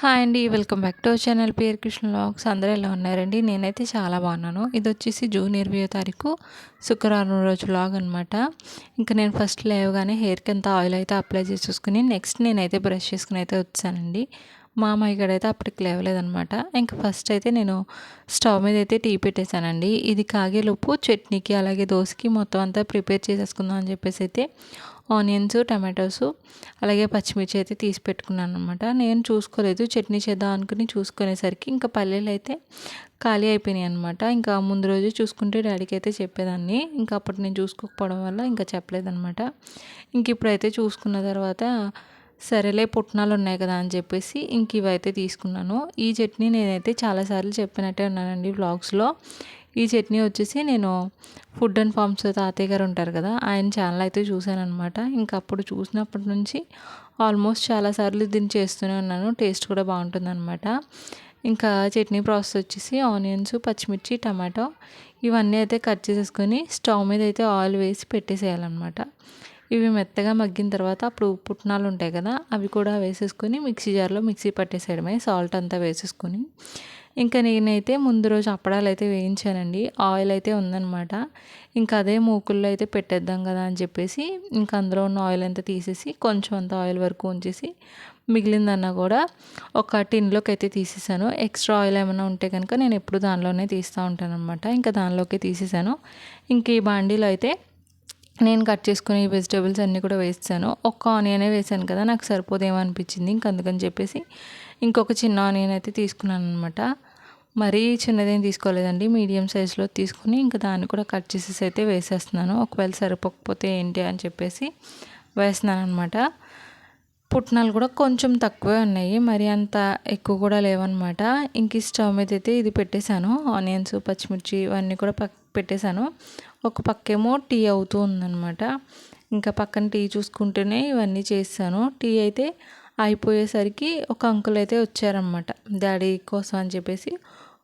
Hi అండి welcome back to channel. పేరు Krishna logs అందరూ ఎలా ఉన్నారండి? నేనైతే చాలా బాగున్నాను. ఇది వచ్చేసి జూన్ ఇరవై తారీఖు శుక్రవారం రోజు లాగ్ అనమాట ఇంకా నేను ఫస్ట్ లేవగానే హెయిర్కి ఎంత ఆయిల్ అయితే అప్లై చేసుకుని నెక్స్ట్ నేనైతే బ్రష్ చేసుకుని అయితే వచ్చానండి. మా అమ్మాయి అయితే అప్పటికి లేవలేదనమాట ఇంకా ఫస్ట్ అయితే నేను స్టవ్ మీద అయితే టీ పెట్టేశానండి. ఇది కాగేలోపు చట్నీకి అలాగే దోశకి మొత్తం అంతా ప్రిపేర్ చేసేసుకుందాం అని చెప్పేసి అయితే ఆనియన్స్ టమాటోస్ అలాగే పచ్చిమిర్చి అయితే తీసి పెట్టుకున్నాను అనమాట నేను చూసుకోలేదు చట్నీ చేద్దాం అనుకుని చూసుకునేసరికి ఇంకా పల్లెలు అయితే ఖాళీ అయిపోయినాయి అనమాట ఇంకా ముందు రోజు చూసుకుంటే డాడీకి అయితే చెప్పేదాన్ని. ఇంకా అప్పటి నేను చూసుకోకపోవడం వల్ల ఇంకా చెప్పలేదనమాట ఇంక ఇప్పుడైతే చూసుకున్న తర్వాత సరేలే పుట్నాలు ఉన్నాయి కదా అని చెప్పేసి ఇంక ఇవైతే తీసుకున్నాను. ఈ చట్నీ నేనైతే చాలాసార్లు చెప్పినట్టే ఉన్నానండి వ్లాగ్స్లో. ఈ చట్నీ వచ్చేసి నేను ఫుడ్ అండ్ ఫార్మ్స్ తాతయ్య గారు ఉంటారు కదా ఆయన ఛానల్ అయితే చూశాను అనమాట ఇంకా అప్పుడు చూసినప్పటి నుంచి ఆల్మోస్ట్ చాలాసార్లు దీన్ని చేస్తూనే ఉన్నాను. టేస్ట్ కూడా బాగుంటుంది అనమాట ఇంకా చట్నీ ప్రాసెస్ వచ్చేసి ఆనియన్స్ పచ్చిమిర్చి టమాటో ఇవన్నీ అయితే కట్ చేసేసుకొని స్టవ్ మీద అయితే ఆయిల్ వేసి పెట్టేసేయాలన్నమాట. ఇవి మెత్తగా మగ్గిన తర్వాత అప్పుడు పుట్నాలు ఉంటాయి కదా అవి కూడా వేసేసుకొని మిక్సీ జార్లో మిక్సీ పట్టేసేయడమే సాల్ట్ అంతా వేసేసుకొని. ఇంకా నేనైతే ముందు రోజు అప్పడాలు అయితే వేయించానండి. ఆయిల్ అయితే ఉందనమాట ఇంకా అదే మూకుల్లో అయితే పెట్టేద్దాం కదా అని చెప్పేసి ఇంకా అందులో ఉన్న ఆయిల్ అంతా తీసేసి కొంచెం అంత ఆయిల్ వరకు ఉంచేసి మిగిలిందన్నా కూడా ఒక టిన్లోకి అయితే తీసేసాను. ఎక్స్ట్రా ఆయిల్ ఏమైనా ఉంటే కనుక నేను ఎప్పుడు దానిలోనే తీస్తూ ఉంటాను అనమాట ఇంకా దానిలోకి తీసేసాను. ఇంక ఈ బాండీలో అయితే నేను కట్ చేసుకుని వెజిటేబుల్స్ అన్నీ కూడా వేస్తాను. ఒక్క ఆనియనే వేసాను కదా నాకు సరిపోదేమో అనిపించింది. ఇంక అందుకని చెప్పేసి ఇంకొక చిన్న ఆనియన్ అయితే తీసుకున్నాను అనమాట మరీ చిన్నదేం తీసుకోలేదండి మీడియం సైజులో తీసుకుని ఇంకా దాన్ని కూడా కట్ చేసేసి అయితే వేసేస్తున్నాను. ఒకవేళ సరిపోకపోతే ఏంటి అని చెప్పేసి వేస్తున్నాను అనమాట పుట్నాలు కూడా కొంచెం తక్కువే ఉన్నాయి మరి అంత ఎక్కువ కూడా లేవన్నమాట. ఇంక స్టవ్ మీద అయితే ఇది పెట్టేశాను. ఆనియన్స్ పచ్చిమిర్చి ఇవన్నీ కూడా పెట్టేశాను. ఒక పక్కేమో టీ అవుతూ ఉందన్నమాట. ఇంకా పక్కన టీ చూసుకుంటూనే ఇవన్నీ చేస్తాను టీ అయితే అయిపోయేసరికి ఒక అంకుల్ అయితే వచ్చారనమాట డాడీ కోసం అని చెప్పేసి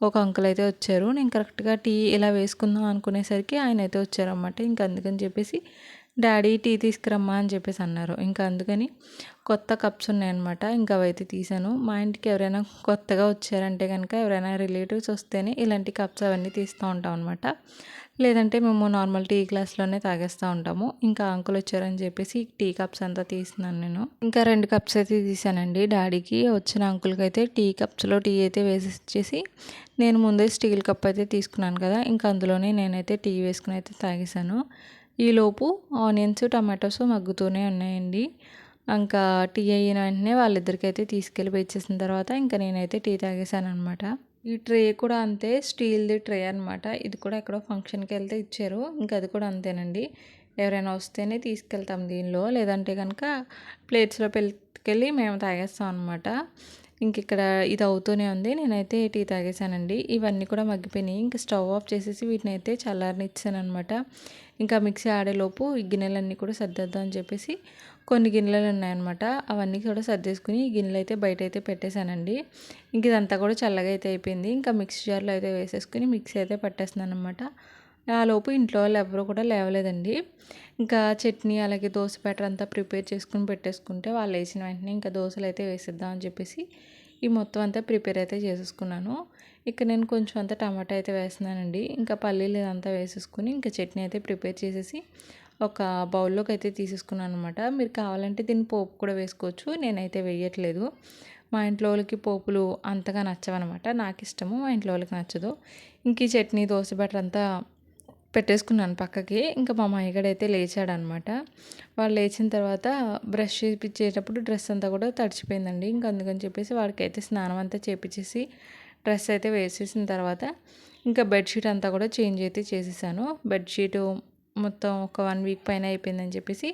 ఒక అంకుల్ అయితే వచ్చారు. నేను కరెక్ట్గా టీ ఇలా వేసుకుందాం అనుకునేసరికి ఆయన అయితే వచ్చారనమాట ఇంకా అందుకని చెప్పేసి డాడీ టీ తీసుకురమ్మా అని చెప్పేసి అన్నారు. ఇంకా అందుకని కొత్త కప్స్ ఉన్నాయన్నమాట. ఇంకా అవైతే తీసాను మా ఇంటికి ఎవరైనా కొత్తగా వచ్చారంటే కనుక ఎవరైనా రిలేటివ్స్ వస్తేనే ఇలాంటి కప్స్ అవన్నీ తీస్తూ ఉంటాం అనమాట లేదంటే మేము నార్మల్ టీ గ్లాస్లోనే తాగేస్తూ ఉంటాము. ఇంకా అంకుల్ వచ్చారని చెప్పేసి టీ కప్స్ అంతా తీసినాను నేను. ఇంకా రెండు కప్స్ అయితే తీసానండి. డాడీకి వచ్చిన అంకుల్కి అయితే టీ కప్స్లో టీ అయితే వేసేసి నేను ముందే స్టీల్ కప్ అయితే తీసుకున్నాను కదా ఇంకా అందులోనే నేనైతే టీ వేసుకుని అయితే తాగేసాను ఈలోపు ఆనియన్స్ టమాటోస్ మగ్గుతూనే ఉన్నాయండి. ఇంకా టీ అయిన వెంటనే వాళ్ళిద్దరికైతే తీసుకెళ్ళి ఇచ్చేసిన తర్వాత ఇంకా నేనైతే టీ తాగేశాను అనమాట ఈ ట్రే కూడా అంతే స్టీల్ది ట్రే అనమాట ఇది కూడా ఎక్కడో ఫంక్షన్కి వెళ్తే ఇచ్చారు. ఇంకా అది కూడా అంతేనండి. ఎవరైనా వస్తేనే తీసుకెళ్తాం దీనిలో. లేదంటే కనుక ప్లేట్స్లో పెళ్ళికెళ్ళి మేము తాగేస్తాం అనమాట ఇంక ఇక్కడ ఇది అవుతూనే ఉంది. నేనైతే టీ తాగేశానండి. ఇవన్నీ కూడా మగ్గిపోయినాయి. ఇంకా స్టవ్ ఆఫ్ చేసేసి వీటిని అయితే చల్లారనిచ్చాను అనమాట ఇంకా మిక్సీ ఆడేలోపు ఈ గిన్నెలన్నీ కూడా సర్దేద్దాం అని చెప్పేసి కొన్ని గిన్నెలు ఉన్నాయన్నమాట. అవన్నీ కూడా సర్దేసుకుని ఈ గిన్నెలు అయితే బయట అయితే పెట్టేశానండి. ఇంక ఇదంతా కూడా చల్లగా అయితే అయిపోయింది. ఇంకా మిక్సీ జార్లో అయితే వేసేసుకుని మిక్సీ అయితే పట్టేస్తున్నాను అనమాట ఆ లోపు ఇంట్లో వాళ్ళు ఎవరు కూడా లేవలేదండి. ఇంకా చట్నీ అలాగే దోశ బ్యాటర్ అంతా ప్రిపేర్ చేసుకుని పెట్టేసుకుంటే వాళ్ళు వేసిన వెంటనే ఇంకా దోశలు అయితే వేసేద్దాం అని చెప్పేసి ఈ మొత్తం అంతా ప్రిపేర్ అయితే చేసేసుకున్నాను. ఇక్కడ నేను కొంచెం అంతా టమాటా అయితే వేస్తున్నానండి. ఇంకా పల్లీలు ఇదంతా వేసేసుకుని ఇంకా చట్నీ అయితే ప్రిపేర్ చేసేసి ఒక బౌల్లోకి అయితే తీసేసుకున్నాను అనమాట మీరు కావాలంటే దీన్ని పోపు కూడా వేసుకోవచ్చు. నేనైతే వేయట్లేదు. మా ఇంట్లో వాళ్ళకి పోపులు అంతగా నచ్చవన్నమాట. నాకు ఇష్టము మా ఇంట్లో వాళ్ళకి నచ్చదు. ఇంక ఈ చట్నీ దోశ బెటర్ అంతా పెట్టేసుకున్నాను పక్కకి. ఇంకా మా మాయగడైతే లేచాడనమాట. వాళ్ళు లేచిన తర్వాత బ్రష్ చేయించేటప్పుడు డ్రెస్ అంతా కూడా తడిచిపోయిందండి. ఇంకా అందుకని చెప్పేసి వాడికి అయితే స్నానం అంతా చేపించేసి డ్రెస్ అయితే వేసేసిన తర్వాత ఇంకా బెడ్షీట్ అంతా కూడా చేంజ్ అయితే చేసేసాను. బెడ్షీటు మొత్తం ఒక వన్ వీక్ పైన అయిపోయిందని చెప్పేసి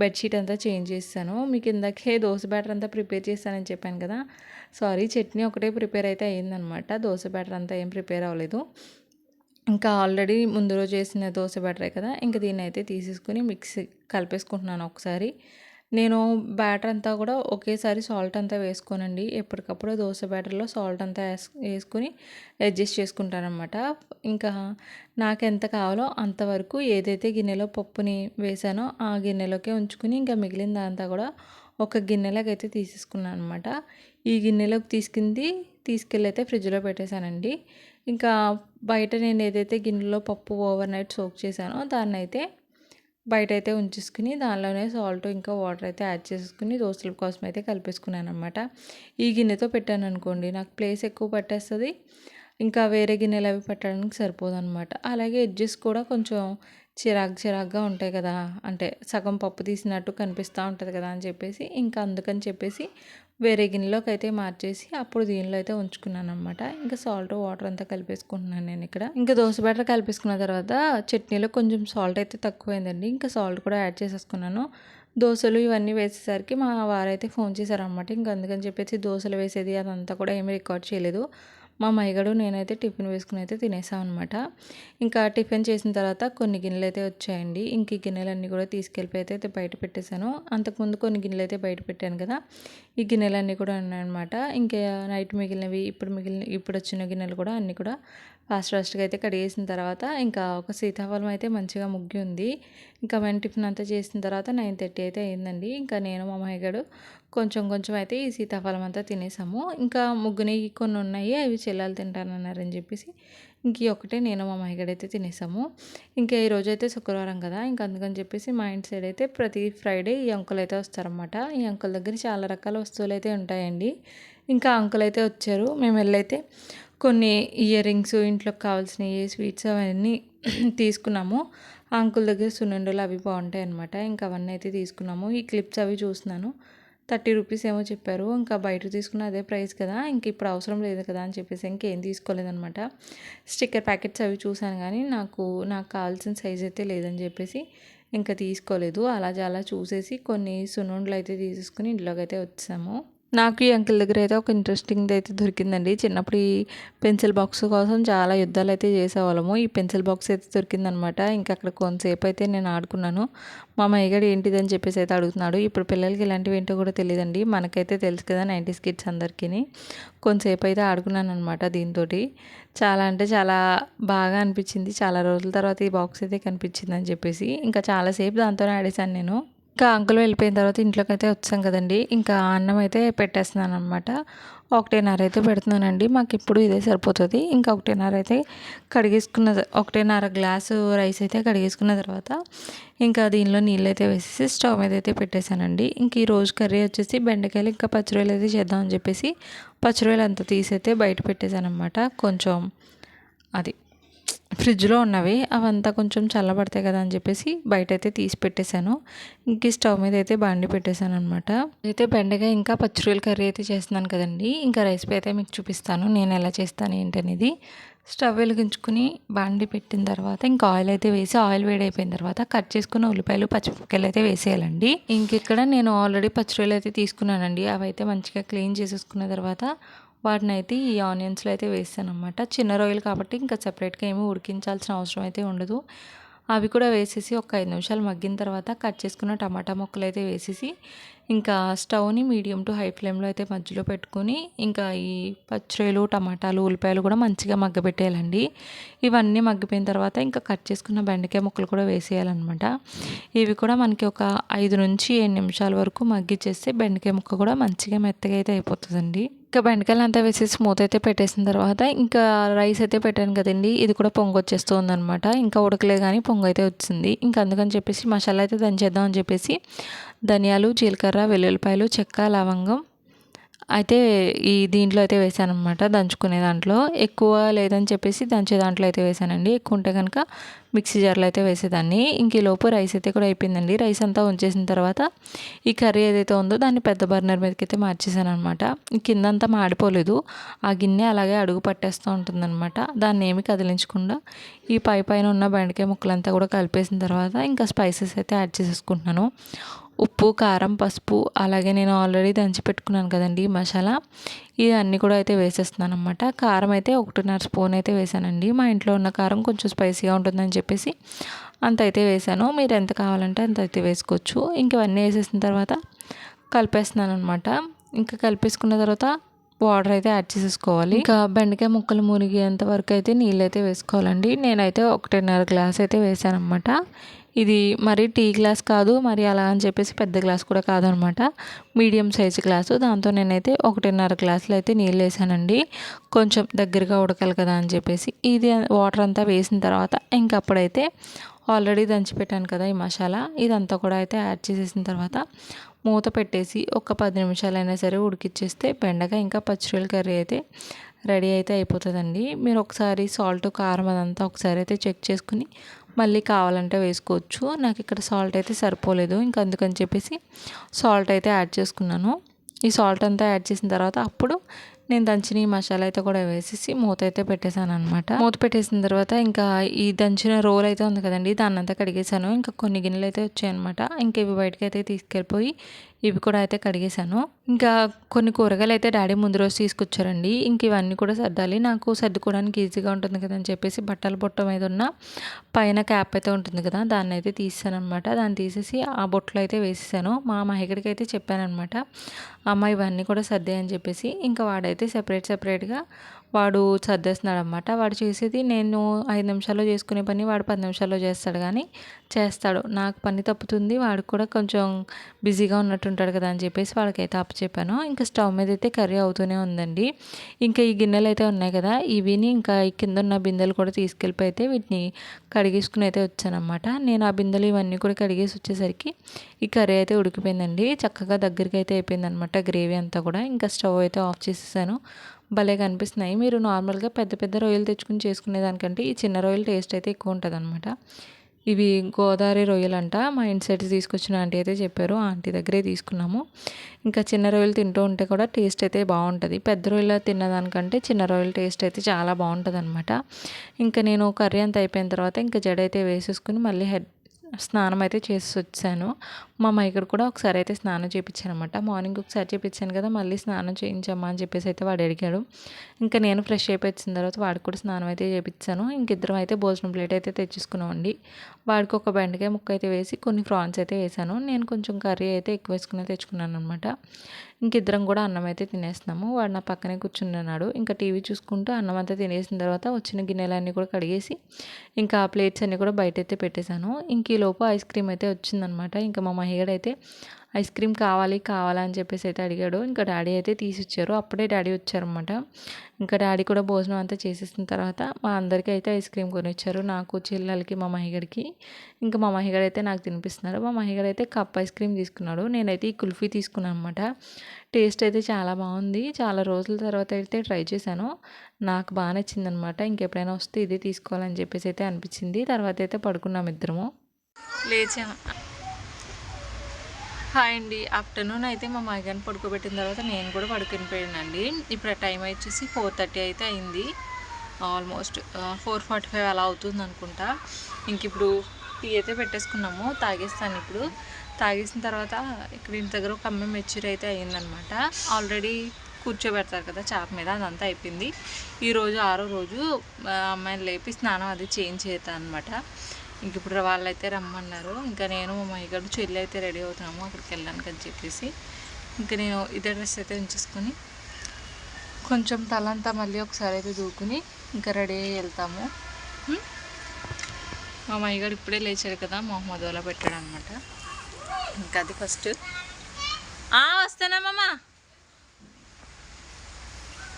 బెడ్షీట్ అంతా చేంజ్ చేస్తాను మీకు ఇందాకే దోశ బ్యాటర్ అంతా ప్రిపేర్ చేస్తానని చెప్పాను కదా. సారీ చట్నీ ఒకటే ప్రిపేర్ అయితే అయ్యిందనమాట. దోశ బ్యాటర్ అంతా ఏం ప్రిపేర్ అవ్వలేదు. ఇంకా ఆల్రెడీ ముందు రోజు చేసిన దోశ బ్యాటరే కదా ఇంకా దీన్ని అయితే తీసేసుకుని మిక్సీ కలిపేసుకుంటున్నాను ఒకసారి. నేను బ్యాటర్ అంతా కూడా ఒకేసారి సాల్ట్ అంతా వేసుకోనండి. ఎప్పటికప్పుడు దోశ బ్యాటర్లో సాల్ట్ అంతా వేసుకొని అడ్జస్ట్ చేసుకుంటానమాట ఇంకా నాకు ఎంత కావాలో అంతవరకు ఏదైతే గిన్నెలో పప్పుని వేసానో ఆ గిన్నెలోకే ఉంచుకుని ఇంకా మిగిలిన దాంతా కూడా ఒక గిన్నెలోకి అయితే తీసేసుకున్నాను అనమాట ఈ గిన్నెలోకి తీసుకుంది తీసుకెళ్ళి అయితే ఫ్రిడ్జ్లో పెట్టేశానండి. ఇంకా బయట నేను ఏదైతే గిన్నెలో పప్పు ఓవర్ నైట్ సోక్ చేశానో దాన్ని అయితే బయట అయితే ఉంచేసుకుని దానిలోనే సాల్ట్ ఇంకా వాటర్ అయితే యాడ్ చేసుకుని దోశల కోసం అయితే కలిపేసుకున్నాను అనమాట ఈ గిన్నెతో పెట్టాను అనుకోండి నాకు ప్లేస్ ఎక్కువ పట్టేస్తుంది. ఇంకా వేరే గిన్నెలు అవి పెట్టడానికి సరిపోదు అనమాట అలాగే ఎడ్జెస్ కూడా కొంచెం చిరాకు చిరాకుగా ఉంటాయి కదా అంటే సగం పప్పు తీసినట్టు కనిపిస్తూ ఉంటుంది కదా అని చెప్పేసి ఇంకా అందుకని చెప్పేసి వేరే గిన్నెలోకి అయితే మార్చేసి అప్పుడు దీనిలో అయితే ఉంచుకున్నాను అనమాట ఇంకా సాల్ట్ వాటర్ అంతా కలిపేసుకుంటున్నాను నేను ఇక్కడ. ఇంకా దోశ బ్యాటర్ కలిపేసుకున్న తర్వాత చట్నీలో కొంచెం సాల్ట్ అయితే తక్కువైందండి. ఇంకా సాల్ట్ కూడా యాడ్ చేసేసుకున్నాను. దోశలు ఇవన్నీ వేసేసరికి మా వారైతే ఫోన్ చేశారనమాట ఇంకా అందుకని చెప్పేసి దోశలు వేసేది అదంతా కూడా ఏమీ రికార్డ్ చేయలేదు. మా మైగడు నేనైతే టిఫిన్ వేసుకుని అయితే తినేసాం అనమాట ఇంకా టిఫిన్ చేసిన తర్వాత కొన్ని గిన్నెలు అయితే వచ్చాయండి. ఇంక ఈ గిన్నెలన్నీ కూడా తీసుకెళ్ళిపోయి అయితే బయట పెట్టేశాను. అంతకుముందు కొన్ని గిన్నెలు అయితే బయట పెట్టాను కదా. ఈ గిన్నెలన్నీ కూడా ఉన్నాయన్నమాట. ఇంకా నైట్ మిగిలినవి ఇప్పుడు మిగిలిన ఇప్పుడు వచ్చిన గిన్నెలు కూడా అన్నీ కూడా ఫాస్ట్ ఫాస్ట్గా అయితే కడిగేసిన తర్వాత ఇంకా ఒక సీతాఫలం అయితే మంచిగా ముగ్గి ఉంది. ఇంకా మేము టిఫిన్ అంతా చేసిన తర్వాత నైన్ థర్టీ అయితే అయిందండి. ఇంకా నేను మా మహిగడు కొంచెం కొంచెం అయితే ఈ సీతాఫలం అంతా తినేసాము. ఇంకా ముగ్గుని కొన్ని ఉన్నాయి అవి చెల్లెలు తింటానన్నారని చెప్పేసి ఇంక ఒకటే నేను మా మహిగడైతే తినేసాము. ఇంకా ఈ అయితే శుక్రవారం కదా ఇంకా అందుకని చెప్పేసి మా ఇంటి సైడ్ అయితే ప్రతి ఫ్రైడే ఈ అంకుల్ అయితే వస్తారనమాట ఈ అంకుల్ దగ్గర చాలా రకాల వస్తువులు అయితే ఉంటాయండి. ఇంకా అంకుల్ అయితే వచ్చారు. మేము వెళ్ళైతే కొన్ని ఇయర్ రింగ్స్ ఇంట్లోకి కావాల్సినవి స్వీట్స్ అవన్నీ తీసుకున్నాము. అంకుల్ దగ్గర సున్నుండలు అవి బాగుంటాయి అనమాట ఇంకా అవన్నీ అయితే తీసుకున్నాము. ఈ క్లిప్స్ అవి చూస్తున్నాను. థర్టీ రూపీస్ ఏమో చెప్పారు. ఇంకా బయట తీసుకున్న అదే ప్రైస్ కదా ఇంక ఇప్పుడు అవసరం లేదు కదా అని చెప్పేసి ఇంకేం తీసుకోలేదనమాట స్టిక్కర్ ప్యాకెట్స్ అవి చూశాను కానీ నాకు నాకు కావాల్సిన సైజ్ అయితే లేదని చెప్పేసి ఇంకా తీసుకోలేదు. అలా చాలా చూసేసి కొన్ని సున్నుండలు అయితే తీసేసుకుని ఇంట్లోకి అయితే వచ్చాము. నాకు ఈ అంకిల్ దగ్గర అయితే ఒక ఇంట్రెస్టింగ్ అయితే దొరికిందండి. చిన్నప్పుడు ఈ పెన్సిల్ బాక్స్ కోసం చాలా యుద్ధాలు అయితే చేసేవాళ్ళము. ఈ పెన్సిల్ బాక్స్ అయితే దొరికిందనమాట. ఇంకా అక్కడ కొంతసేపు అయితే నేను ఆడుకున్నాను. మా మైగడి ఏంటిదని చెప్పేసి అయితే అడుగుతున్నాడు. ఇప్పుడు పిల్లలకి ఇలాంటివి ఏంటో కూడా తెలియదండి మనకైతే తెలుసు కదా నైంటీస్ కిడ్స్ అందరికీ కొంతసేపు అయితే ఆడుకున్నాను అనమాట దీంతో చాలా అంటే చాలా బాగా అనిపించింది. చాలా రోజుల తర్వాత ఈ బాక్స్ అయితే కనిపించింది అని చెప్పేసి. ఇంకా చాలాసేపు దాంతోనే ఆడేశాను నేను. ఇంకా అంకుల్ వెళ్ళిపోయిన తర్వాత ఇంట్లోకి అయితే వచ్చాం కదండి. ఇంకా అన్నం అయితే పెట్టేస్తున్నాను అనమాట ఒకటేన్నర అయితే పెడుతున్నానండి. మాకు ఇప్పుడు ఇదే సరిపోతుంది. ఇంకా ఒకటేన్నర అయితే కడిగేసుకున్న ఒకటేన్నర గ్లాసు రైస్ అయితే కడిగేసుకున్న తర్వాత ఇంకా దీనిలో నీళ్ళు అయితే వేసేసి స్టవ్ మీద అయితే పెట్టేశానండి. ఇంక ఈ రోజు కర్రీ వచ్చేసి బెండకాయలు ఇంకా పచ్చిరొయ్యలు అయితే చేద్దామని చెప్పేసి పచ్చిరొయ్యలు అంతా తీసి అయితే బయట పెట్టేశాను అనమాట కొంచెం అది ఫ్రిడ్జ్లో ఉన్నవి అవంతా కొంచెం చల్లబడతాయి కదా అని చెప్పేసి బయట అయితే తీసి పెట్టేశాను. ఇంక స్టవ్ మీద అయితే బండి పెట్టేశాను అనమాట అయితే బెండకాయ ఇంకా పచ్చిరొయ్యల కర్రీ అయితే చేస్తున్నాను కదండి. ఇంకా రెసిపీ అయితే మీకు చూపిస్తాను. నేను ఎలా చేస్తాను ఏంటనేది. స్టవ్ వెలిగించుకుని బాండి పెట్టిన తర్వాత ఇంకా ఆయిల్ అయితే వేసి ఆయిల్ వేడైపోయిన తర్వాత కట్ చేసుకున్న ఉల్లిపాయలు పచ్చిమిరపకాయలు అయితే వేసేయాలండి. ఇంక ఇక్కడ నేను ఆల్రెడీ పచ్చిరొయ్యలు అయితే తీసుకున్నానండి. అవి అయితే మంచిగా క్లీన్ చేసేసుకున్న తర్వాత వాటిని అయితే ఈ ఆనియన్స్లో అయితే వేసాను అనమాట చిన్న రొయ్యలు కాబట్టి ఇంకా సపరేట్గా ఏమీ ఉడికించాల్సిన అవసరం అయితే ఉండదు. అవి కూడా వేసేసి ఒక ఐదు నిమిషాలు మగ్గిన తర్వాత కట్ చేసుకున్న టమాటా ముక్కలు అయితే వేసేసి ఇంకా స్టవ్ని మీడియం టు హై ఫ్లేమ్లో అయితే మధ్యలో పెట్టుకొని ఇంకా ఈ పచ్చిరొయ్యలు టమాటాలు ఉల్లిపాయలు కూడా మంచిగా మగ్గబెట్టేయాలండి. ఇవన్నీ మగ్గిపోయిన తర్వాత ఇంకా కట్ చేసుకున్న బెండకాయ ముక్కలు కూడా వేసేయాలన్నమాట. ఇవి కూడా మనకి ఒక ఐదు నుంచి ఏడు నిమిషాల వరకు మగ్గిచ్చేస్తే బెండకాయ ముక్క కూడా మంచిగా మెత్తగా అయితే అయిపోతుందండి. ఇంకా బెండకాయలు అంతా వేసి స్మూత్ అయితే పెట్టేసిన తర్వాత ఇంకా రైస్ అయితే పెట్టాను కదండి. ఇది కూడా పొంగు వచ్చేస్తుంది అనమాట ఇంకా ఉడకలే కానీ పొంగు అయితే వచ్చింది. ఇంకా అందుకని చెప్పేసి మసాలా అయితే దంచేద్దాం అని చెప్పేసి ధనియాలు జీలకర్ర వెల్లుల్లిపాయలు చెక్క లవంగం అయితే ఈ దీంట్లో అయితే వేసాను అనమాట దంచుకునే దాంట్లో. ఎక్కువ లేదని చెప్పేసి దంచే దాంట్లో అయితే వేసానండి ఎక్కువ ఉంటే కనుక మిక్సీ జార్లో అయితే వేసేదాన్ని. ఇంక లోపు రైస్ అయితే కూడా అయిపోయిందండి. రైస్ అంతా ఉంచేసిన తర్వాత ఈ కర్రీ ఏదైతే ఉందో దాన్ని పెద్ద బర్నర్ మీదకి అయితే మార్చేసాను అనమాట కిందంతా మాడిపోలేదు. ఆ గిన్నె అలాగే అడుగు పట్టేస్తూ ఉంటుందన్నమాట. దాన్ని ఏమి కదిలించకుండా ఈ పై పైన ఉన్న బెండకాయ ముక్కలంతా కూడా కలిపేసిన తర్వాత ఇంకా స్పైసెస్ అయితే యాడ్ చేసేసుకుంటున్నాను. ఉప్పు కారం పసుపు అలాగే నేను ఆల్రెడీ దంచి పెట్టుకున్నాను కదండి మసాలా. ఇది అన్నీ కూడా అయితే వేసేస్తున్నాను అనమాట కారం అయితే ఒకటిన్నర స్పూన్ అయితే వేసానండి. మా ఇంట్లో ఉన్న కారం కొంచెం స్పైసీగా ఉంటుందని చెప్పేసి అంత అయితే వేసాను. మీరు ఎంత కావాలంటే అంత అయితే వేసుకోవచ్చు. ఇంకవన్నీ వేసేసిన తర్వాత కలిపేస్తున్నాను అనమాట ఇంకా కలిపేసుకున్న తర్వాత వాటర్ అయితే యాడ్ చేసేసుకోవాలి. ఇంకా బెండకాయ ముక్కలు మునిగేంత వరకు అయితే నీళ్ళు అయితే వేసుకోవాలండి. నేనైతే ఒకటిన్నర గ్లాస్ అయితే వేసాను అనమాట ఇది మరి టీ గ్లాస్ కాదు మరి అలా అని చెప్పేసి పెద్ద గ్లాస్ కూడా కాదనమాట మీడియం సైజు గ్లాసు. దాంతో నేనైతే ఒకటిన్నర గ్లాసులు అయితే నీళ్ళు వేసానండి. కొంచెం దగ్గరగా ఉడకాలి కదా అని చెప్పేసి. ఇది వాటర్ అంతా వేసిన తర్వాత ఇంక అప్పుడైతే ఆల్రెడీ దంచిపెట్టాను కదా ఈ మసాలా. ఇదంతా కూడా అయితే యాడ్ చేసేసిన తర్వాత మూత పెట్టేసి ఒక పది నిమిషాలైనా సరే ఉడికిచ్చేస్తే బెండకాయ ఇంకా పచ్చిరొయ్యల కర్రీ అయితే రెడీ అయితే అయిపోతుందండి. మీరు ఒకసారి సాల్ట్ కారం అదంతా ఒకసారి అయితే చెక్ చేసుకుని మళ్ళీ కావాలంటే వేసుకోవచ్చు. నాకు ఇక్కడ సాల్ట్ అయితే సరిపోలేదు. ఇంకా అందుకని చెప్పేసి సాల్ట్ అయితే యాడ్ చేసుకున్నాను. ఈ సాల్ట్ అంతా యాడ్ చేసిన తర్వాత అప్పుడు నేను దంచిన ఈ మసాలా అయితే కూడా వేసేసి మూత అయితే పెట్టేశాను అనమాట మూత పెట్టేసిన తర్వాత ఇంకా ఈ దంచిన రోల్ అయితే ఉంది కదండి దాన్ని అంతా కడిగేశాను. ఇంకా కొన్ని గిన్నెలు అయితే వచ్చాయన్నమాట. ఇంకా ఇవి బయటకి అయితే తీసుకెళ్ళిపోయి ఇవి కూడా అయితే కడిగేశాను. ఇంకా కొన్ని కూరగాయలు అయితే డాడీ ముందు రోజు తీసుకొచ్చారండి. ఇంక ఇవన్నీ కూడా సర్దాలి. నాకు సర్దుకోవడానికి ఈజీగా ఉంటుంది కదా అని చెప్పేసి బట్టల బొట్ట మీద ఉన్న పైన క్యాప్ అయితే ఉంటుంది కదా దాన్ని అయితే తీసాను అనమాట దాన్ని తీసేసి ఆ బొట్టలు అయితే వేసేసాను. మా మహిగడికి అయితే చెప్పాను అనమాట అమ్మ ఇవన్నీ కూడా సర్దే అని చెప్పేసి. ఇంకా వాడైతే సెపరేట్ సెపరేట్గా వాడు సర్దేస్తున్నాడు అనమాట వాడు చేసేది నేను ఐదు నిమిషాల్లో చేసుకునే పని వాడు పది నిమిషాల్లో చేస్తాడు కానీ చేస్తాడు. నాకు పని తప్పుతుంది వాడు కూడా కొంచెం బిజీగా ఉన్నట్టుంటాడు కదా అని చెప్పేసి వాడికైతే చెప్పాను ఇంకా స్టవ్ మీద అయితే కర్రీ అవుతూనే ఉందండి. ఇంకా ఈ గిన్నెలు అయితే ఉన్నాయి కదా ఇవిని ఇంకా ఈ కింద ఉన్న బిందెలు కూడా తీసుకెళ్ళిపోయి అయితే వీటిని కడిగేసుకుని అయితే వచ్చానమాట నేను ఆ బిందెలు ఇవన్నీ కూడా కడిగేసి వచ్చేసరికి ఈ కర్రీ అయితే ఉడికిపోయిందండి. చక్కగా దగ్గరికి అయితే అయిపోయింది అనమాట గ్రేవీ అంతా కూడా. ఇంకా స్టవ్ అయితే ఆఫ్ చేసేసాను. భలే కనిపిస్తున్నాయి. మీరు నార్మల్గా పెద్ద పెద్ద రొయ్యలు తెచ్చుకుని చేసుకునేదానికంటే ఈ చిన్న రొయ్యలు టేస్ట్ అయితే ఎక్కువ ఉంటుంది అనమాట ఇవి గోదావరి రొయ్యలు అంట మా ఇంటి సైడ్ తీసుకొచ్చిన ఆంటీ అయితే చెప్పారు. ఆంటీ దగ్గరే తీసుకున్నాము. ఇంకా చిన్న రొయ్యలు తింటూ ఉంటే కూడా టేస్ట్ అయితే బాగుంటుంది. పెద్ద రొయ్యలు తిన్నదానికంటే చిన్న రొయ్యలు టేస్ట్ అయితే చాలా బాగుంటుంది అనమాట ఇంకా నేను కర్రీ అంతా అయిపోయిన తర్వాత ఇంకా జడ అయితే వేసేసుకుని మళ్ళీ హెడ్ స్నానం అయితే చేసి వచ్చాను. మా మైకుడు కూడా ఒకసారి అయితే స్నానం చేయించాను అనమాట మార్నింగ్ ఒకసారి చేయించాను కదా మళ్ళీ స్నానం చేయించమ్మా అని చెప్పేసి అయితే వాడు అడిగాడు. ఇంకా నేను ఫ్రెష్ అయిపోయి వచ్చిన తర్వాత వాడికి కూడా స్నానం అయితే చేయించాను ఇంకిద్దరం అయితే భోజనం ప్లేట్ అయితే తెచ్చేసుకున్నామండి. వాడికి ఒక బెండకాయ ముక్క అయితే వేసి కొన్ని ఫ్రాన్స్ అయితే వేసాను. నేను కొంచెం కర్రీ అయితే ఎక్కువ వేసుకుని తెచ్చుకున్నాను అనమాట ఇంకిద్దరం కూడా అన్నం అయితే తినేస్తున్నాము. వాడు నా పక్కనే కూర్చున్నాడు. ఇంకా టీవీ చూసుకుంటూ అన్నం అంతా తినేసిన తర్వాత వచ్చిన గిన్నెలన్నీ కూడా కడిగేసి ఇంకా ప్లేట్స్ అన్నీ కూడా బయట అయితే పెట్టేశాను. ఇంక ఈ లోపు ఐస్ క్రీమ్ అయితే వచ్చిందనమాట ఇంకా మా మహిగడైతే ఐస్ క్రీమ్ కావాలి కావాలా అని చెప్పేసి అయితే అడిగాడు. ఇంకా డాడీ అయితే తీసిచ్చారు. అప్పుడే డాడీ వచ్చారనమాట ఇంకా డాడీ కూడా భోజనం అంతా చేసేసిన తర్వాత మా అందరికీ అయితే ఐస్ క్రీమ్ కొనిచ్చారు. నాకు చెల్లెలకి మా మహిగడికి. ఇంకా మా మహిగడు అయితే నాకు తినిపిస్తున్నారు. మా మహిగడు అయితే కప్ ఐస్ క్రీమ్ తీసుకున్నాడు. నేనైతే ఈ కుల్ఫీ తీసుకున్నాను అనమాట టేస్ట్ అయితే చాలా బాగుంది. చాలా రోజుల తర్వాత అయితే ట్రై చేశాను. నాకు బాగా నచ్చిందనమాట ఇంకెప్పుడైనా వస్తే ఇదే తీసుకోవాలని చెప్పేసి అయితే అనిపించింది. తర్వాత అయితే పడుకున్నాం ఇద్దరము. లేచాము హాయ్ అండి. ఆఫ్టర్నూన్ అయితే మా మగన్ పడుకోబెట్టిన తర్వాత నేను కూడా పడుకుని పోయానండి ఇప్పుడు టైం వచ్చేసి ఫోర్ థర్టీ అయితే అయింది. ఆల్మోస్ట్ ఫోర్ ఫార్టీ ఫైవ్ అలా అవుతుంది అనుకుంటా. ఇంక ఇప్పుడు టీ అయితే పెట్టేసుకున్నాము. తాగేస్తాను ఇప్పుడు. తాగేసిన తర్వాత ఇక్కడ ఇంటి దగ్గర ఒక అమ్మాయి మెచ్యూర్ అయితే అయ్యిందనమాట ఆల్రెడీ కూర్చోబెడతారు కదా చేప మీద అదంతా అయిపోయింది. ఈరోజు ఆరో రోజు అమ్మాయిని లేపి స్నానం అది చేంజ్ చేస్తాను అనమాట ఇంక ఇప్పుడు వాళ్ళైతే రమ్మన్నారు. ఇంకా నేను మా మైగడు చెల్లి అయితే రెడీ అవుతున్నాము. అక్కడికి వెళ్ళడానికి అని చెప్పేసి. ఇంకా నేను ఇదే డ్రెస్ అయితే ఉంచేసుకొని కొంచెం తలంతా మళ్ళీ ఒకసారి అయితే దూకుని ఇంకా రెడీ అయ్యి వెళ్తాము. మా మయ్యగారు ఇప్పుడే లేచాడు కదా మొహమ్మద్ వాళ్ళ పెట్టాడు అనమాట ఇంకా అది ఫస్ట్. వస్తానమ్మా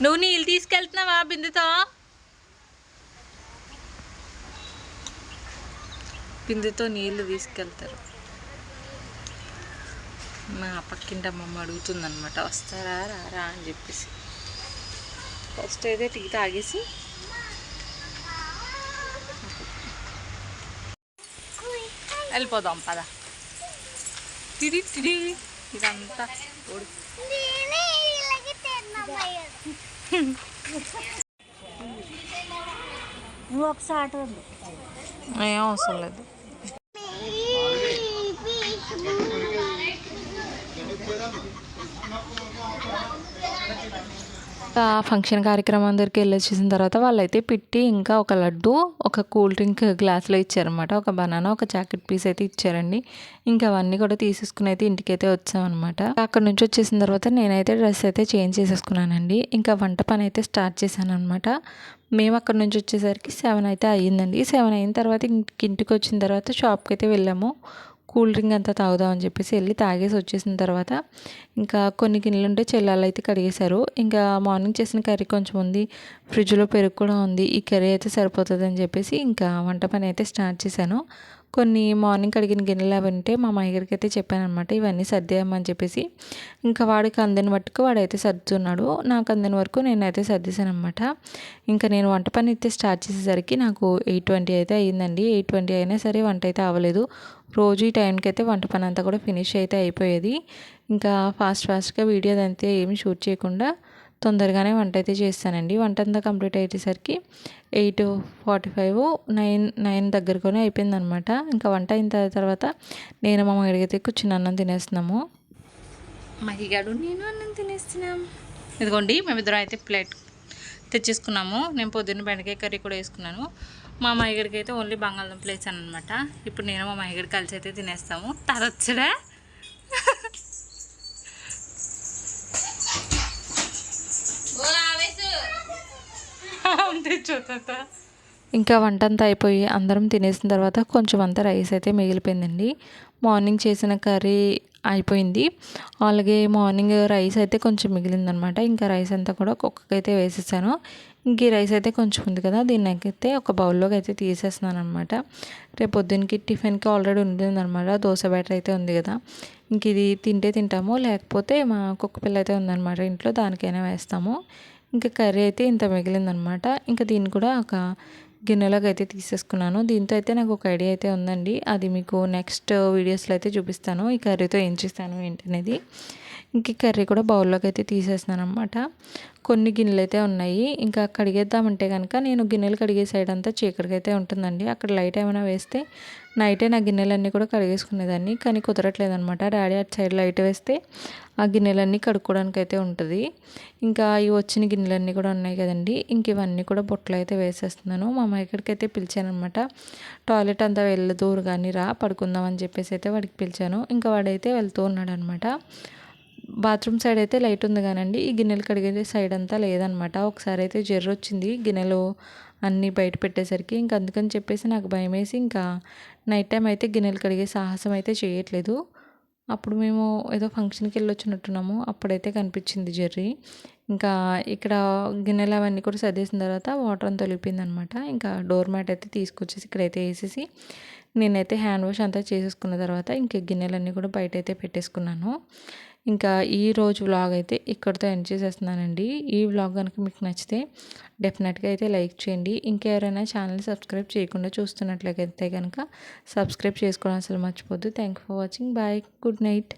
నువ్వు నీళ్ళు తీసుకెళ్తున్నావా బిందుతో? బిందెతో నీళ్ళు తీసుకెళ్తారు. మా పక్కింటి అమ్మమ్మ అడుగుతుందనమాట వస్తారా రారా? అని చెప్పేసి. ఫస్ట్ అయితే టీ తాగేసి వెళ్ళిపోదాం పద. తిడి తిడి ఇదంతా నువ్వు ఒకసారి ఏం అవసరం లేదు ఆ ఫంక్షన్ కార్యక్రమం అందరికి వెళ్ళి వచ్చేసిన తర్వాత వాళ్ళైతే పిట్టి ఇంకా ఒక లడ్డు ఒక కూల్ డ్రింక్ గ్లాస్లో ఇచ్చారనమాట ఒక బనానా ఒక జాకెట్ పీస్ అయితే ఇచ్చారండి. ఇంకా అవన్నీ కూడా తీసేసుకుని అయితే ఇంటికైతే వచ్చామన్నమాట. అక్కడ నుంచి వచ్చేసిన తర్వాత నేనైతే డ్రెస్ అయితే చేంజ్ చేసేసుకున్నానండి. ఇంకా వంట పని అయితే స్టార్ట్ చేశాను అనమాట మేము అక్కడ నుంచి వచ్చేసరికి సెవెన్ అయితే అయ్యిందండి. సెవెన్ అయిన తర్వాత ఇంటికి ఇంటికి వచ్చిన తర్వాత షాప్కి అయితే వెళ్ళాము. కూల్ డ్రింక్ అంతా తాగుదామని చెప్పేసి వెళ్ళి తాగేసి వచ్చేసిన తర్వాత ఇంకా కొన్ని గిన్నెలు ఉంటే చెల్లాలు అయితే కడిగేశారు. ఇంకా మార్నింగ్ చేసిన కర్రీ కొంచెం ఉంది. ఫ్రిడ్జ్లో పెరుగు కూడా ఉంది. ఈ కర్రీ అయితే సరిపోతుంది అని చెప్పేసి ఇంకా వంట పని అయితే స్టార్ట్ చేశాను. కొన్ని మార్నింగ్ కడిగిన గిన్నెలు అవి ఉంటే మా మాయగారికి అయితే చెప్పాను అనమాట ఇవన్నీ సర్దేయమని చెప్పేసి. ఇంకా వాడికి అందని మట్టుకు వాడైతే సర్దుతున్నాడు. నాకు అందని వరకు నేనైతే సర్దేశాను అనమాట ఇంకా నేను వంట పని అయితే స్టార్ట్ చేసేసరికి నాకు ఎయిట్ ట్వంటీ అయితే అయ్యిందండి. ఎయిట్ ట్వంటీ అయినా సరే వంట అయితే అవ్వలేదు. రోజు ఈ టైంకి అయితే వంట పని అంతా కూడా ఫినిష్ అయితే అయిపోయేది. ఇంకా ఫాస్ట్ ఫాస్ట్గా వీడియో అదంతా ఏమి షూట్ చేయకుండా తొందరగానే వంట అయితే చేస్తానండి. వంట అంతా కంప్లీట్ అయ్యేసరికి eight forty five nine nine దగ్గరకునే అయిపోయింది అనమాట ఇంకా వంట అయిన తర్వాత నేను మా మగడికి కూర్చుని అన్నం తినేస్తున్నాము. మహిగాడు నేను అన్నం తినేస్తున్నాం. ఇదిగోండి మేమిద్దరం అయితే ప్లేట్ తెచ్చేసుకున్నాము. నేను పొద్దున్న బెండకాయ కర్రీ కూడా వేసుకున్నాను. మా మహిగడికి అయితే ఓన్లీ బంగాళదుంపలు వేసాను అనమాట ఇప్పుడు నేను మా మహిగడి కలిసి అయితే తినేస్తాము. తరొచ్చడా ఇంకా వంట అంతా అయిపోయి అందరం తినేసిన తర్వాత కొంచెం అంతా రైస్ అయితే మిగిలిపోయిందండి. మార్నింగ్ చేసిన కర్రీ అయిపోయింది. అలాగే మార్నింగ్ రైస్ అయితే కొంచెం మిగిలిందనమాట. ఇంకా రైస్ అంతా కూడా కుక్కకైతే వేసేసాను. ఇంక ఈ రైస్ అయితే కొంచెం ఉంది కదా దీనికైతే ఒక బౌల్లోకి అయితే తీసేస్తున్నాను అనమాట రేపు పొద్దున్నకి టిఫిన్కి ఆల్రెడీ ఉండిందనమాట. దోశ బ్యాటర్ అయితే ఉంది కదా. ఇంక ఇది తింటే తింటాము లేకపోతే మా కుక్క పిల్ల అయితే ఉందన్నమాట ఇంట్లో దానికైనా వేస్తాము. ఇంకా కర్రీ అయితే ఇంత మిగిలిందనమాట. ఇంకా దీన్ని కూడా ఒక గిన్నెలోకి అయితే తీసేసుకున్నాను. దీంతో అయితే నాకు ఒక ఐడియా అయితే ఉందండి. అది మీకు నెక్స్ట్ వీడియోస్లో అయితే చూపిస్తాను. ఈ కర్రీతో ఏం చేస్తాను ఏంటనేది. ఇంక కర్రీ కూడా బౌల్లోకి అయితే తీసేసినాను అనమాట కొన్ని గిన్నెలు అయితే ఉన్నాయి. ఇంకా కడిగేద్దామంటే కనుక నేను గిన్నెలు కడిగే సైడ్ అంతా చీకటిగా అయితే ఉంటుందండి. అక్కడ లైట్ ఏమైనా వేస్తే నైటే నా గిన్నెలన్నీ కూడా కడిగేసుకునేదాన్ని. కానీ కుదరట్లేదు అనమాట డాడీ అటు సైడ్ లైట్ వేస్తే ఆ గిన్నెలన్నీ కడుక్కోవడానికి అయితే ఉంటుంది. ఇంకా ఈ వచ్చిన గిన్నెలన్నీ కూడా ఉన్నాయి కదండి. ఇంక ఇవన్నీ కూడా బొట్టలు అయితే వేసేస్తున్నాను. మా అమ్మ ఇక్కడికి పిలిచానమాట టాయిలెట్ అంతా వెళ్ళదూరు కానీ రా పడుకుందాం అని చెప్పేసి అయితే వాడికి పిలిచాను. ఇంకా వాడైతే వెళ్తూ ఉన్నాడు అనమాట బాత్రూమ్ సైడ్ అయితే లైట్ ఉంది కానండి. ఈ గిన్నెలు కడిగే సైడ్ అంతా లేదనమాట. ఒకసారి అయితే జర్రు వచ్చింది. గిన్నెలు అన్నీ బయట పెట్టేసరికి ఇంక అందుకని చెప్పేసి నాకు భయం వేసి ఇంకా నైట్ టైం అయితే గిన్నెలు కడిగే సాహసం అయితే చేయట్లేదు. అప్పుడు మేము ఏదో ఫంక్షన్కి వెళ్ళి వచ్చినట్టున్నాము అప్పుడైతే కనిపించింది జర్రీ. ఇంకా ఇక్కడ గిన్నెలు అవన్నీ కూడా సర్దేసిన తర్వాత వాటర్ అంతా తొలిపింది అనమాట ఇంకా డోర్ మ్యాట్ అయితే తీసుకొచ్చేసి ఇక్కడైతే వేసేసి నేనైతే హ్యాండ్ వాష్ అంతా చేసేసుకున్న తర్వాత ఇంక గిన్నెలన్నీ కూడా బయట అయితే పెట్టేసుకున్నాను. ఇంకా ఈ రోజు వ్లాగ్ అయితే ఇక్కడితో ఎండ్ చేసేస్తున్నానండి. ఈ వ్లాగ్ కనుక మీకు నచ్చితే డెఫినెట్గా అయితే లైక్ చేయండి. ఇంకెవరైనా ఛానల్ సబ్స్క్రైబ్ చేయకుండా చూస్తున్నట్లయితే కనుక సబ్స్క్రైబ్ చేసుకోవడం అసలు మర్చిపోద్దు thank for watching bye good night